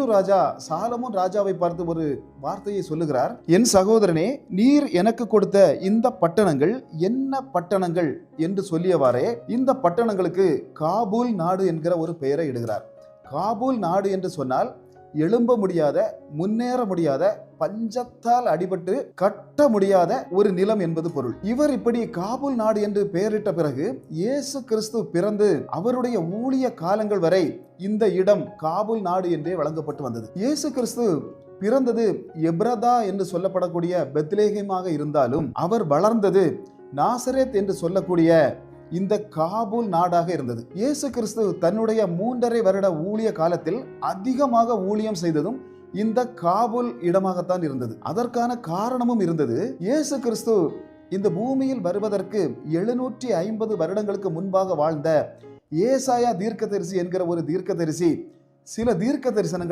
தீரு ராஜா சாலமும் ராஜாவை பார்த்து ஒரு வார்த்தையை சொல்லுகிறார் என் சகோதரனே நீர் எனக்கு கொடுத்த இந்த பட்டணங்கள் என்ன பட்டணங்கள்? என்று சொல்லியவாறே இந்த பட்டணங்களுக்கு காபூல் நாடு என்கிற ஒரு பெயரை இடுகிறார். காபூல் நாடு என்று சொன்னால் எழும்ப முடியாத முன்னேற முடியாத பஞ்சத்தால் அடிபட்டு கட்ட முடியாத ஒரு நிலம் என்பது பொருள். இவர் இப்படி காபூல் நாடு என்று பெயரிட்ட பிறகு இயேசு கிறிஸ்து பிறந்து அவருடைய ஊழிய காலங்கள் வரை இந்த இடம் காபூல் நாடு என்றே வழங்கப்பட்டு வந்தது. இயேசு கிறிஸ்து பிறந்தது எப்ரதா என்று சொல்லப்படக்கூடிய பெத்லேகமாக இருந்தாலும் அவர் வளர்ந்தது நாசரேத் என்று சொல்லக்கூடிய இந்த காபூல் நாடாக இருந்தது. இயேசு கிறிஸ்து தன்னுடைய மூன்றரை வருட ஊழிய காலத்தில் அதிகமாக ஊழியம் செய்ததும் இந்த காபூல் இடமாகத்தான் இருந்தது. அதற்கான காரணமும் இருந்தது. இயேசு கிறிஸ்து இந்த பூமியில் வருவதற்கு எழுநூற்றி ஐம்பது வருடங்களுக்கு முன்பாக வாழ்ந்த ஏசாயா தீர்க்கதரிசி என்கிற ஒரு தீர்க்கதரிசி சில தீர்க்க தரிசனங்களை